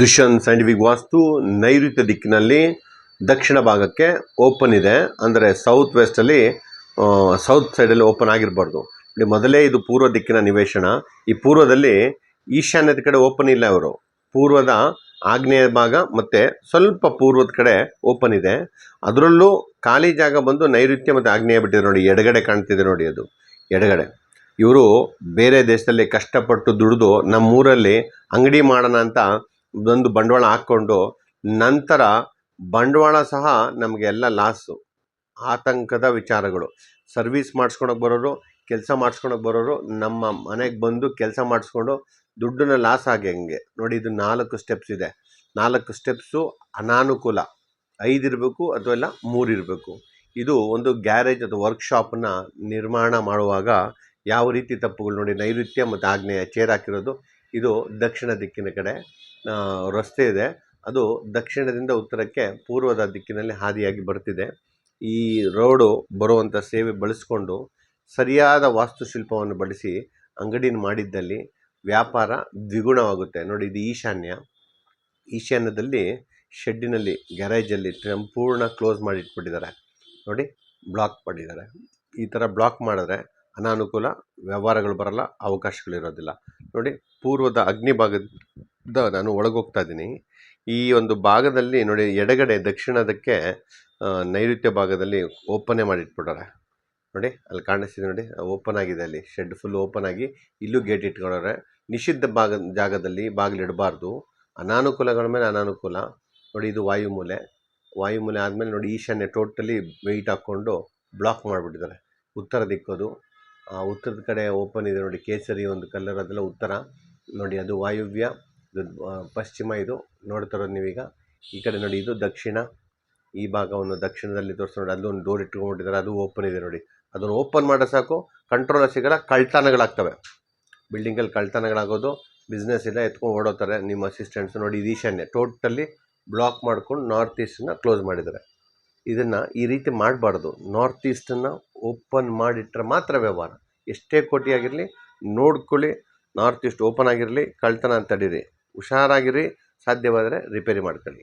Dushyant scientific ವಾಸ್ತು ನೈಋತ್ಯ ದಿಕ್ಕಿನಲ್ಲಿ ದಕ್ಷಿಣ ಭಾಗಕ್ಕೆ ಓಪನ್ ಇದೆ. ಅಂದರೆ ಸೌತ್ ವೆಸ್ಟಲ್ಲಿ ಸೌತ್ ಸೈಡಲ್ಲಿ ಓಪನ್ ಆಗಿರಬಾರ್ದು. ಮೊದಲೇ ಇದು ಪೂರ್ವ ದಿಕ್ಕಿನ ನಿವೇಶನ. ಈ ಪೂರ್ವದಲ್ಲಿ ಈಶಾನ್ಯದ ಕಡೆ ಓಪನ್ ಇಲ್ಲ ಅವರು. ಪೂರ್ವದ ಆಗ್ನೇಯ ಭಾಗ ಮತ್ತು ಸ್ವಲ್ಪ ಪೂರ್ವದ ಕಡೆ ಓಪನ್ ಇದೆ. ಅದರಲ್ಲೂ ಖಾಲಿ ಜಾಗ ಬಂದು ನೈಋತ್ಯ ಮತ್ತು ಆಗ್ನೇಯ ಬಿಟ್ಟಿದೆ ನೋಡಿ. ಎಡಗಡೆ ಕಾಣ್ತಿದೆ ನೋಡಿ ಅದು. ಎಡಗಡೆ. ಇವರು ಬೇರೆ ದೇಶದಲ್ಲಿ ಕಷ್ಟಪಟ್ಟು ದುಡಿದು ನಮ್ಮೂರಲ್ಲಿ ಅಂಗಡಿ ಮಾಡೋಣ ಅಂತ ಒಂದು ಬಂಡವಾಳ ಹಾಕ್ಕೊಂಡು ನಂತರ ಬಂಡವಾಳ ಸಹ ನಮಗೆಲ್ಲ ಲಾಸು, ಆತಂಕದ ವಿಚಾರಗಳು. ಸರ್ವಿಸ್ ಮಾಡಿಸ್ಕೊಳಕ್ಕೆ ಬರೋರು, ಕೆಲಸ ಮಾಡಿಸ್ಕೊಳಕ್ಕೆ ಬರೋರು ನಮ್ಮ ಮನೆಗೆ ಬಂದು ಕೆಲಸ ಮಾಡಿಸ್ಕೊಂಡು ದುಡ್ಡನ್ನ ಲಾಸ್ ಆಗಿ ಹಂಗೆ? ನೋಡಿ ಇದು ನಾಲ್ಕು ಸ್ಟೆಪ್ಸ್ ಇದೆ. ನಾಲ್ಕು ಸ್ಟೆಪ್ಸು ಅನಾನುಕೂಲ. ಐದು ಇರಬೇಕು ಅಥವಾ ಇಲ್ಲ ಮೂರು ಇರಬೇಕು. ಇದು ಒಂದು ಗ್ಯಾರೇಜ್ ಅಥವಾ ವರ್ಕ್ಶಾಪನ್ನ ನಿರ್ಮಾಣ ಮಾಡುವಾಗ ಯಾವ ರೀತಿ ತಪ್ಪುಗಳು? ನೋಡಿ ನೈಋತ್ಯ ಮತ್ತು ಆಗ್ನೇಯ ಚೇರ್ ಹಾಕಿರೋದು. ಇದು ದಕ್ಷಿಣ ದಿಕ್ಕಿನ ಕಡೆ. ರಸ್ತೆ ಇದೆ. ಅದು ದಕ್ಷಿಣದಿಂದ ಉತ್ತರಕ್ಕೆ ಪೂರ್ವದ ದಿಕ್ಕಿನಲ್ಲಿ ಹಾದಿಯಾಗಿ ಬರ್ತಿದೆ. ಈ ರೋಡು ಬರುವಂಥ ಸೇವೆ ಬಳಸಿಕೊಂಡು ಸರಿಯಾದ ವಾಸ್ತುಶಿಲ್ಪವನ್ನು ಬಳಸಿ ಅಂಗಡಿನ ಮಾಡಿದ್ದಲ್ಲಿ ವ್ಯಾಪಾರ ದ್ವಿಗುಣವಾಗುತ್ತೆ. ನೋಡಿ, ಇದು ಈಶಾನ್ಯ. ಈಶಾನ್ಯದಲ್ಲಿ ಶೆಡ್ಡಿನಲ್ಲಿ, ಗ್ಯಾರೇಜಲ್ಲಿ ಸಂಪೂರ್ಣ ಕ್ಲೋಸ್ ಮಾಡಿಟ್ಬಿಟ್ಟಿದ್ದಾರೆ. ನೋಡಿ, ಬ್ಲಾಕ್ ಮಾಡಿದ್ದಾರೆ. ಈ ಥರ ಬ್ಲಾಕ್ ಮಾಡಿದ್ರೆ ಅನಾನುಕೂಲ, ವ್ಯವಹಾರಗಳು ಬರಲ್ಲ ಅವಕಾಶಗಳಿರೋದಿಲ್ಲ ನೋಡಿ, ಪೂರ್ವದ ಅಗ್ನಿ ಭಾಗದ ನಾನು ಒಳಗೋಗ್ತಾ ಇದ್ದೀನಿ. ಈ ಒಂದು ಭಾಗದಲ್ಲಿ ನೋಡಿ, ಎಡಗಡೆ, ದಕ್ಷಿಣದಕ್ಕೆ ನೈಋತ್ಯ ಭಾಗದಲ್ಲಿ ಓಪನ್ನೇ ಮಾಡಿಟ್ಬಿಟ್ಟಾರೆ. ನೋಡಿ, ಅಲ್ಲಿ ಕಾಣಿಸ್ತಿದೆ ನೋಡಿ ಓಪನ್ ಆಗಿದೆ ಅಲ್ಲಿ. ಶೆಡ್ ಫುಲ್ ಓಪನ್ ಆಗಿ ಇಲ್ಲೂ ಗೇಟ್ ಇಟ್ಕೊಂಡವ್ರೆ ನಿಷಿದ್ಧ ಭಾಗ, ಜಾಗದಲ್ಲಿ ಬಾಗಿಲಿಡಬಾರ್ದು ಅನಾನುಕೂಲಗಳ ಮೇಲೆ ಅನಾನುಕೂಲ. ನೋಡಿ, ಇದು ವಾಯುಮೂಲೆ. ವಾಯುಮೂಲೆ ಆದಮೇಲೆ ನೋಡಿ, ಈಶಾನ್ಯ ಟೋಟಲಿ ವೆಯ್ಟ್ ಹಾಕ್ಕೊಂಡು ಬ್ಲಾಕ್ ಮಾಡಿಬಿಟ್ಟಿದ್ದಾರೆ. ಉತ್ತರ ದಿಕ್ಕೋದು. ಉತ್ತರದ ಕಡೆ ಓಪನ್ ಇದೆ ನೋಡಿ, ಕೇಸರಿ ಒಂದು ಕಲರ್ ಅದೆಲ್ಲ ಉತ್ತರ. ನೋಡಿ, ಅದು ವಾಯುವ್ಯ. ಪಶ್ಚಿಮ ಇದು ನೋಡ್ತಾ ಇರೋದು ನೀವೀಗ. ಈ ಕಡೆ ನೋಡಿ, ಇದು ದಕ್ಷಿಣ. ಈ ಭಾಗವನ್ನು ದಕ್ಷಿಣದಲ್ಲಿ ತೋರಿಸಿ ನೋಡಿ ಅಲ್ಲೊಂದು ಡೋರ್ ಇಟ್ಕೊಂಡ್ಬಿಟ್ಟಿದ್ದಾರೆ ಅದು ಓಪನ್ ಇದೆ ನೋಡಿ. ಅದನ್ನು ಓಪನ್ ಮಾಡೋ ಸಾಕು ಕಂಟ್ರೋಲ್ ಸಿಗಲ್ಲ, ಕಳ್ತನಗಳಾಗ್ತವೆ. ಬಿಲ್ಡಿಂಗಲ್ಲಿ ಕಳ್ತನಗಳಾಗೋದು ಬಿಸ್ನೆಸ್ ಇಲ್ಲ, ಎತ್ಕೊಂಡು ಓಡೋತಾರೆ ನಿಮ್ಮ ಅಸಿಸ್ಟೆಂಟ್ಸ್ ನೋಡಿ, ಇದು ಈಶಾನ್ಯ. ಟೋಟಲಿ ಬ್ಲಾಕ್ ಮಾಡ್ಕೊಂಡು ನಾರ್ತ್ ಈಸ್ಟನ್ನ ಕ್ಲೋಸ್ ಮಾಡಿದ್ದಾರೆ. ಇದನ್ನು ಈ ರೀತಿ ಮಾಡಬಾರ್ದು. ನಾರ್ತ್ ಈಸ್ಟನ್ನು ಓಪನ್ ಮಾಡಿಟ್ರೆ ಮಾತ್ರ ವ್ಯವಹಾರ. ಎಷ್ಟೇ ಕೋಟಿ ಆಗಿರಲಿ ನೋಡ್ಕೊಳ್ಳಿ ನಾರ್ತ್ ಈಸ್ಟ್ ಓಪನ್ ಆಗಿರಲಿ, ಕಳ್ತನ ಅಂತ ತಡೀರಿ ಹುಷಾರಾಗಿರಿ ಸಾಧ್ಯವಾದರೆ ರಿಪೇರಿ ಮಾಡ್ಕೊಳ್ಳಿ.